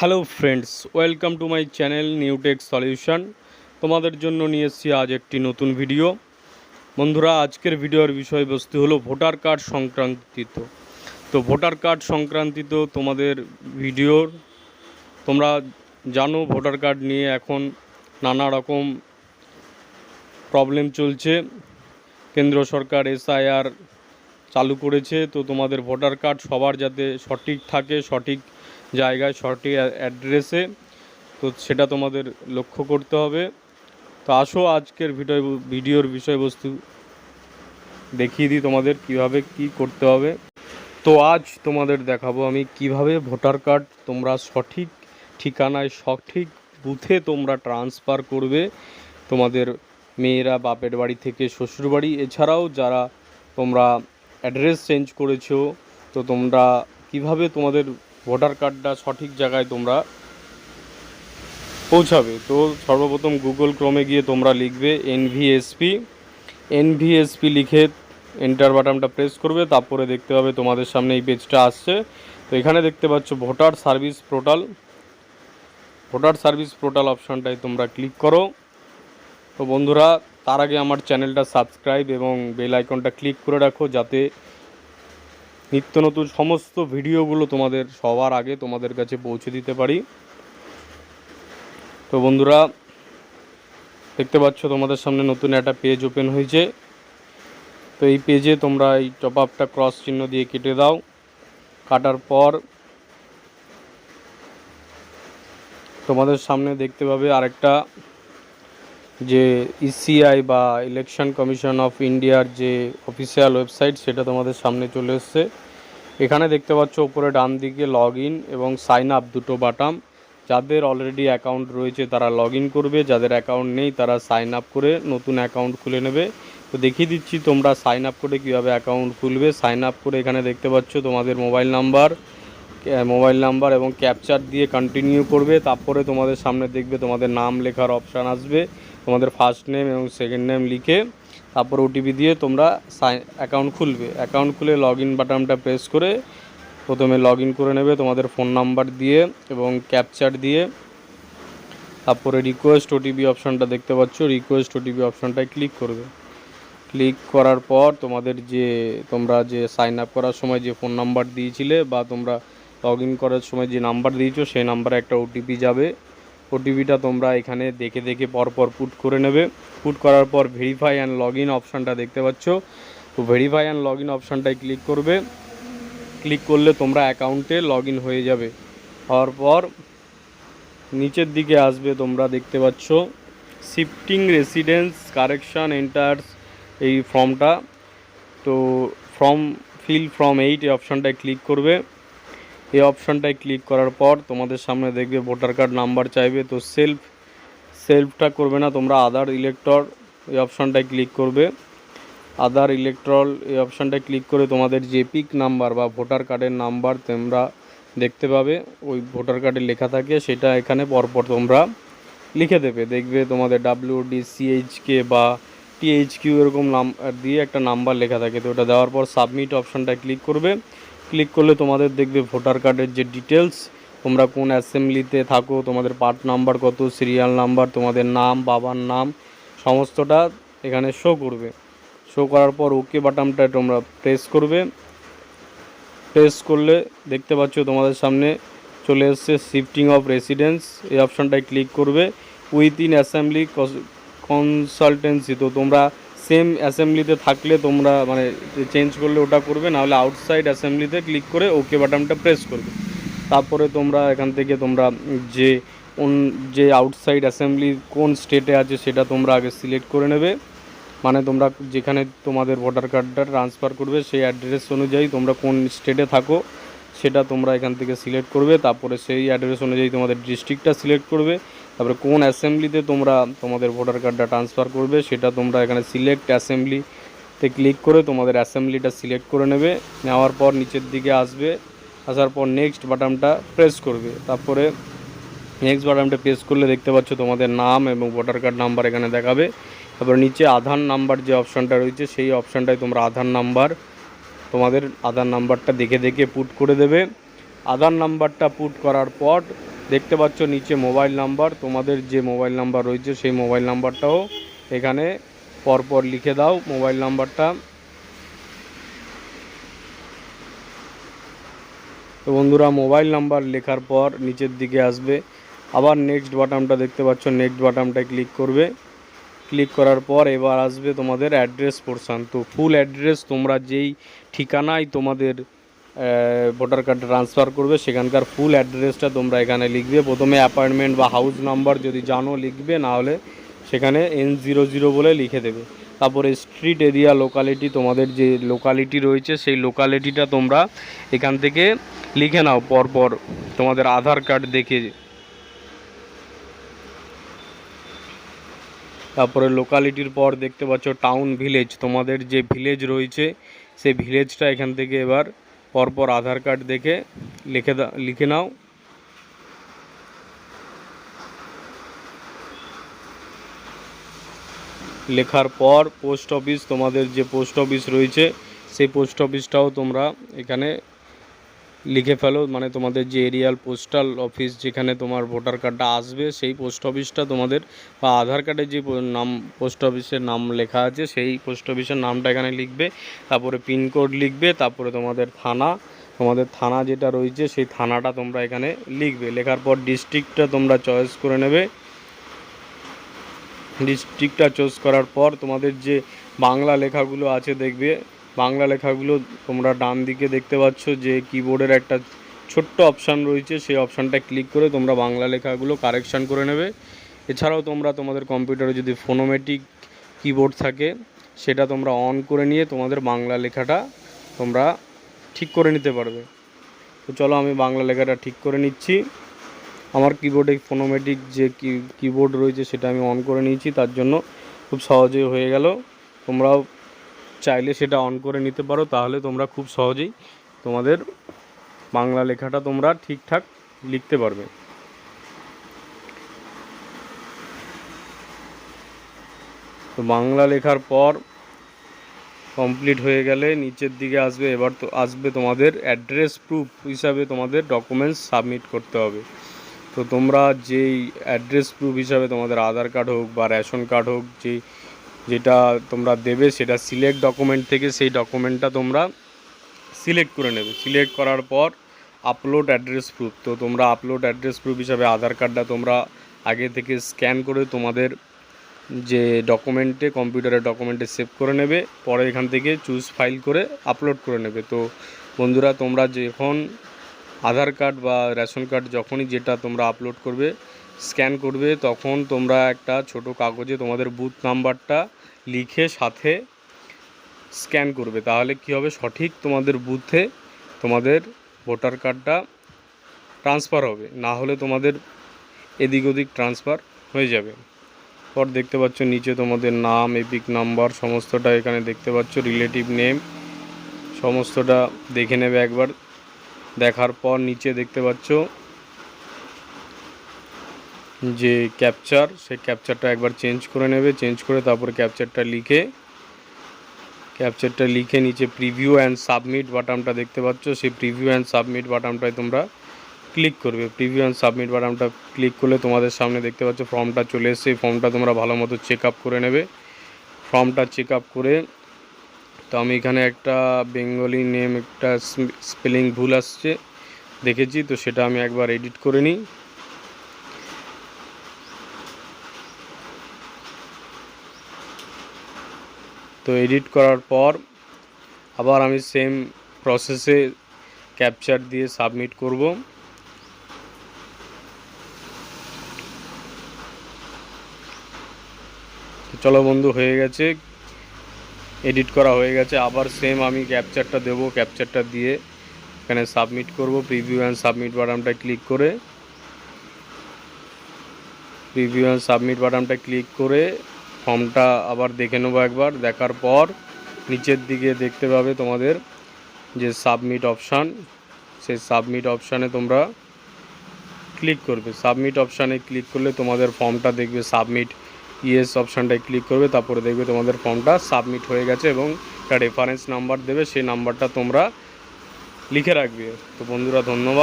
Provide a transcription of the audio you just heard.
Hello friends welcome to my channel Newtech solution তোমাদের জন্য নিয়ে এসেছি আজ একটি নতুন ভিডিও বন্ধুরা, আজকের ভিডিওর বিষয়বস্তু হলো ভোটার কার্ড সংক্রান্তিত। তো ভোটার কার্ড সংক্রান্তিত তোমাদের ভিডিওর তোমরা জানো ভোটার কার্ড নিয়ে এখন নানা রকম প্রবলেম চলছে। কেন্দ্র সরকার এসআইআর চালু করেছে, তো তোমাদের ভোটার কার্ড সবার যাতে সঠিক থাকে, সঠিক জায়গায় সঠিক অ্যাড্রেসে। তো সেটা তোমাদের লক্ষ্য করতে হবে। তো আসো আজকের ভিডিও ভিডিওর বিষয়বস্তু দেখিয়ে দিই তোমাদের কীভাবে কি করতে হবে। তো আজ তোমাদের দেখাবো আমি কীভাবে ভোটার কার্ড তোমরা সঠিক ঠিকানায়, সঠিক বুথে তোমরা ট্রান্সফার করবে। তোমাদের মেয়েরা, বাপের বাড়ি থেকে শ্বশুর বাড়ি। এছাড়াও যারা তোমরা অ্যাড্রেস চেঞ্জ করেছ, তো তোমরা কীভাবে তোমাদের ভোটার কার্ডটা সঠিক জায়গায় তোমরা পৌঁছাবে। তো সর্বপ্রথম গুগল ক্রমে গিয়ে তোমরা লিখবে এনভিএসপি। এনভিএসপি লিখে এন্টার বাটনটা প্রেস করবে, তারপরে দেখতে পাবে তোমাদের সামনে এই পেজটা আসছে। তো এখানে দেখতে পাচ্ছ voter service portal. Voter service portal অপশানটায় তোমরা ক্লিক করো। তো বন্ধুরা, তার আগে আমার চ্যানেলটা সাবস্ক্রাইব এবং বেল আইকনটা ক্লিক করে রাখো যাতে নিত্য নতুন সমস্ত ভিডিওগুলো তোমাদের সবার আগে তোমাদের কাছে পৌঁছে দিতে পারি। তো বন্ধুরা, দেখতে পাচ্ছ তোমাদের সামনে নতুন একটা পেজ ওপেন হয়েছে। তো এই পেজে তোমরা এই টপ আপটা ক্রস চিহ্ন দিয়ে কেটে দাও। কাটার পর তোমাদের সামনে দেখতে পাবে আরেকটা যে ইসিআই বা ইলেকশন কমিশন অফ ইন্ডিয়ার যে অফিসিয়াল ওয়েবসাইট সেটা তোমাদের সামনে চলে এসছে। এখানে দেখতে পাচ্ছ ওপরে ডান দিকে লগ ইন এবং সাইন আপ দুটো বাটাম যাদের অলরেডি অ্যাকাউন্ট রয়েছে, তারা লগ ইন করবে। যাদের অ্যাকাউন্ট নেই, তারা সাইন আপ করে নতুন অ্যাকাউন্ট খুলে নেবে। তো দেখিয়ে দিচ্ছি তোমরা সাইন আপ করে কীভাবে অ্যাকাউন্ট খুলবে। সাইন আপ করে এখানে দেখতে পাচ্ছ তোমাদের মোবাইল নাম্বার মোবাইল নাম্বার এবং ক্যাপচার দিয়ে কন্টিনিউ করবে। তারপরে তোমাদের সামনে দেখবে তোমাদের নাম লেখার অপশান আসবে। তোমাদের ফার্স্ট নেম এবং সেকেন্ড নেম লিখে তারপর ওটিপি দিয়ে তোমরা সাইন অ্যাকাউন্ট খুলবে। অ্যাকাউন্ট খুলে লগ ইন বাটনটা প্রেস করে প্রথমে লগ করে নেবে তোমাদের ফোন নাম্বার দিয়ে এবং ক্যাপচার দিয়ে। তারপরে রিকোয়েস্ট ওটিপি অপশানটা দেখতে পাচ্ছ রিকোয়েস্ট ওটিপি অপশানটায় ক্লিক করবে। ক্লিক করার পর তোমাদের যে, তোমরা যে সাইন আপ করার সময় যে ফোন নাম্বার দিয়েছিলে বা তোমরা লগ করার সময় যে নাম্বার দিয়েছ, সেই নাম্বারে একটা ওটিপি যাবে। ওটিপিটা তোমরা এখানে দেখে দেখে পরপর পুট করে নেবে। পুট করার পর ভেরিফাই অ্যান্ড লগ ইন অপশানটা দেখতে পাচ্ছ। তো ভেরিফাই অ্যান্ড লগ ইন অপশানটায় ক্লিক করবে। ক্লিক করলে তোমরা অ্যাকাউন্টে লগ হয়ে যাবে। হওয়ার পর নিচের দিকে আসবে তোমরা দেখতে পাচ্ছ। শিফটিং রেসিডেন্স কারেকশান এন্টার্স এই ফর্মটা তো ফর্ম ফিল ফ্রম এইট এই অপশানটায় ক্লিক করবে। এই অপশানটায় ক্লিক করার পর তোমাদের সামনে দেখবে ভোটার কার্ড নাম্বার চাইবে, তো সেলফ সেলফটা করবে না, তোমরা আধার ইলেকটর এই অপশানটায় ক্লিক করবে। আধার ইলেকট্রল এই অপশানটায় ক্লিক করে তোমাদের যে পিক নাম্বার বা ভোটার কার্ডের নাম্বার তোমরা দেখতে পাবে, ওই ভোটার কার্ডে লেখা থাকে, সেটা এখানে পরপর তোমরা লিখে দেবে। দেখবে তোমাদের ডাব্লিউ ডি সিএইচকে বা টিএইচকিউ এরকম নাম দিয়ে একটা নাম্বার লেখা থাকে, তো ওটা দেওয়ার পর সাবমিট অপশানটায় ক্লিক করবে। ক্লিক করলে তোমাদের দেখবে ভোটার কার্ডের যে ডিটেলস তোমরা কোন অ্যাসেম্বলিতে থাকো, তোমাদের পার্ট নাম্বার কত সিরিয়াল নাম্বার তোমাদের নাম, বাবার নাম, সমস্তটা এখানে শো করবে। শো করার পর ওকে বাটনটা তোমরা প্রেস করবে। প্রেস করলে দেখতে পাচ্ছ তোমাদের সামনে চলে এসছে শিফটিং অফ রেসিডেন্স এই অপশানটায় ক্লিক করবে। উইথ ইন অ্যাসেম্বলি কনসালটেন্সি তো তোমরা সেম অ্যাসেম্বলিতে থাকলে তোমরা মানে চেঞ্জ করলে ওটা করবে, নাহলে আউটসাইড অ্যাসেম্বলিতে ক্লিক করে ওকে বাটনটা প্রেস করবে। তারপরে তোমরা এখান থেকে তোমরা যে কোন, যে আউটসাইড অ্যাসেম্বলি কোন স্টেটে আছে সেটা তোমরা আগে সিলেক্ট করে নেবে। মানে তোমরা যেখানে তোমাদের ভোটার কার্ডটা ট্রান্সফার করবে সেই অ্যাড্রেস অনুযায়ী তোমরা কোন স্টেটে থাকো সেটা তোমরা এখান থেকে সিলেক্ট করবে। তারপরে সেই অ্যাড্রেস অনুযায়ী তোমাদের ডিস্ট্রিক্টটা সিলেক্ট করবে। তারপরে কোন অ্যাসেম্বলিতে তোমরা তোমাদের ভোটার কার্ডটা ট্রান্সফার করবে, সেটা তোমরা এখানে সিলেক্ট অ্যাসেম্বলিতে ক্লিক করে তোমাদের অ্যাসেম্বলিটা সিলেক্ট করে নেবে। নেওয়ার পর নিচের দিকে আসবে, আসার পর নেক্সট বাটনটা প্রেস করবে। তারপরে নেক্সট বাটনটা প্রেস করলে দেখতে পাচ্ছ তোমাদের নাম এবং ভোটার কার্ড নাম্বার এখানে দেখাবে। তারপর নিচে আধার নাম্বার যে অপশানটা রয়েছে, সেই অপশানটায় তোমরা আধার নাম্বার তোমাদের আধার নাম্বারটা দেখে দেখে পুট করে দেবে। আধার নাম্বারটা পুট করার পর দেখতে পাচ্ছ নিচে মোবাইল নাম্বার, তোমাদের যে মোবাইল নাম্বার রয়েছে সেই মোবাইল নাম্বারটাও এখানে পরপর লিখে দাও মোবাইল নাম্বারটা। তো বন্ধুরা, মোবাইল নাম্বার লেখার পর নিচের দিকে আসবে। আবার নেক্সট বাটনটা দেখতে পাচ্ছ নেক্সট বাটনটা ক্লিক করবে। ক্লিক করার পর এবার আসবে তোমাদের অ্যাড্রেস পোর্শন তো ফুল অ্যাড্রেস তোমরা যেই ঠিকানায় তোমাদের ভোটার কার্ড ট্রান্সফার করবে, সেখানকার ফুল অ্যাড্রেসটা তোমরা এখানে লিখবে। প্রথমে অ্যাপয়েন্টমেন্ট বা হাউস নাম্বার যদি জানো, লিখবে, না হলে সেখানে এন জিরো জিরো বলে লিখে দেবে। তারপরে স্ট্রিট এরিয়া লোকালিটি তোমাদের যে লোকালিটি রয়েছে, সেই লোকালিটিটা তোমরা এখান থেকে লিখে নাও পরপর। তোমাদের আধার কার্ড দেখে। তারপরে লোকালিটির পর দেখতে পাচ্ছ টাউন ভিলেজ তোমাদের যে ভিলেজ রয়েছে, সেই ভিলেজটা এখান থেকে এবার পরপর আধার কার্ড দেখে লিখে লিখে নাও। লেখার পর পোস্ট অফিস, তোমাদের যে পোস্ট অফিস রয়েছে, সেই পোস্ট অফিসটাও তোমরা এখানে লিখে ফেলো মানে তোমাদের যে এরিয়াল পোস্টাল অফিস যেখানে তোমার ভোটার কার্ডটা আসবে, সেই পোস্ট অফিসটা তোমাদের, বা আধার কার্ডে যে নাম পোস্ট অফিসের নাম লেখা আছে, সেই পোস্ট অফিসের নামটা এখানে লিখবে, তারপরে পিনকোড লিখবে, তারপরে তোমাদের থানা তোমাদের থানা যেটা রয়েছে, সেই থানাটা তোমরা এখানে লিখবে। লেখার পর ডিস্ট্রিক্টটা তোমরা চয়েস করে নেবে। ডিস্ট্রিক্টটা চুজ করার পর তোমাদের যে বাংলা লেখাগুলো আছে, দেখবে বাংলা লেখাগুলো তোমরা ডান দিকে দেখতে পাচ্ছ যে কিবোর্ডের একটা ছোট্ট অপশান রয়েছে। সেই অপশানটা ক্লিক করে তোমরা বাংলা লেখাগুলো কারেকশান করে নেবে। এছাড়াও তোমরা তোমাদের কম্পিউটারে যদি ফোনোমেটিক কিবোর্ড থাকে, সেটা তোমরা অন করে নিয়ে তোমাদের বাংলা লেখাটা তোমরা ঠিক করে নিতে পারবে। তো চলো আমি বাংলা লেখাটা ঠিক করে নিচ্ছি। আমার কিবোর্ডে ফোনোমেটিক যে কিবোর্ড রয়েছে সেটা আমি অন করে নিয়েছি, তার জন্য খুব সহজেই হয়ে গেল। তোমরাও চাইলে সেটা অন করে নিতে পারো, তাহলে তোমরা খুব সহজেই তোমাদের বাংলা লেখাটা তোমরা ঠিকঠাক লিখতে পারবে। তো বাংলা লেখার পর কমপ্লিট হয়ে গেলে নিচের দিকে আসবে, এবার তো আসবে তোমাদের অ্যাড্রেস প্রুফ হিসাবে তোমাদের ডকুমেন্টস সাবমিট করতে হবে। তো তোমরা যেই অ্যাড্রেস প্রুফ হিসাবে তোমাদের আধার কার্ড হোক বা রেশন কার্ড হোক যে যেটা তোমরা দেবে সেটা সিলেক্ট ডকুমেন্ট থেকে সেই ডকুমেন্টটা তোমরা সিলেক্ট করে নেবে। সিলেক্ট করার পর আপলোড অ্যাড্রেস প্রুফ তো তোমরা আপলোড অ্যাড্রেস প্রুফ হিসাবে আধার কার্ডটা তোমরা আগে থেকে স্ক্যান করে তোমাদের যে ডকুমেন্টে কম্পিউটারের ডকুমেন্টে সেভ করে নেবে। পরে এখান থেকে চুজ ফাইল করে আপলোড করে নেবে। তো বন্ধুরা, তোমরা যখন আধার কার্ড বা রেশন কার্ড যখনই যেটা তোমরা আপলোড করবে স্ক্যান করবে, তখন তোমরা একটা ছোট কাগজে তোমাদের বুথ নাম্বারটা লিখে সাথে স্ক্যান করবে। তাহলে কি হবে? সঠিক তোমাদের বুথে তোমাদের ভোটার কার্ডটা ট্রান্সফার হবে। না হলে তোমাদের এদিক ওদিক ট্রান্সফার হয়ে যাবে। পর দেখতে পাচ্ছ নিচে তোমাদের নাম, এপিক নাম্বার, সমস্তটা এখানে দেখতে পাচ্ছ, রিলেটিভ নেম, সমস্তটা দেখে নেবে একবার। দেখার পর নিচে দেখতে পাচ্ছ যে ক্যাপচার সেই ক্যাপচারটা একবার চেঞ্জ করে নেবে চেঞ্জ করে তারপর ক্যাপচারটা লিখে ক্যাপচারটা লিখে নিচে প্রিভিউ অ্যান্ড সাবমিট বাটনটা দেখতে পাচ্ছ। সেই প্রিভিউ অ্যান্ড সাবমিট বাটনটায় তোমরা ক্লিক করবে। প্রিভিউ অ্যান্ড সাবমিট বাটনটা ক্লিক করলে তোমাদের সামনে দেখতে পাচ্ছ ফর্মটা চলে এসছে। ফর্মটা তোমরা ভালো মতো চেক আপ করে নেবে। ফর্মটা চেক আপ করে তো আমি এখানে একটা বেঙ্গলি নেম একটা স্পেলিং ভুল আসছে, দেখেছি। তো সেটা আমি একবার এডিট করে নিই। তো এডিট করার পর আবার আমি সেম প্রসেসে ক্যাপচার দিয়ে সাবমিট করব। চলো বন্ধু, হয়ে গেছে। এডিট করা হয়ে গেছে। আবার সেম আমি ক্যাপচারটা দেবো। ক্যাপচারটা দিয়ে এখানে সাবমিট করব। প্রিভিউ অ্যান্ড সাবমিট বাটনটা ক্লিক করে। প্রিভিউ অ্যান্ড সাবমিট বাটনটা ক্লিক করে ফর্মটা আবার দেখে নেব একবার। দেখার পর নিচের দিকে দেখতে পাবে তোমাদের যে সাবমিট অপশান সেই সাবমিট অপশানে তোমরা ক্লিক করবে। সাবমিট অপশানে ক্লিক করলে তোমাদের ফর্মটা দেখবে সাবমিট ইয়েস অপশানটায় ক্লিক করবে। তারপরে দেখবে তোমাদের ফর্মটা সাবমিট হয়ে গেছে এবং একটা রেফারেন্স নাম্বার দেবে। সেই নাম্বারটা তোমরা লিখে রাখবে। তো বন্ধুরা, ধন্যবাদ।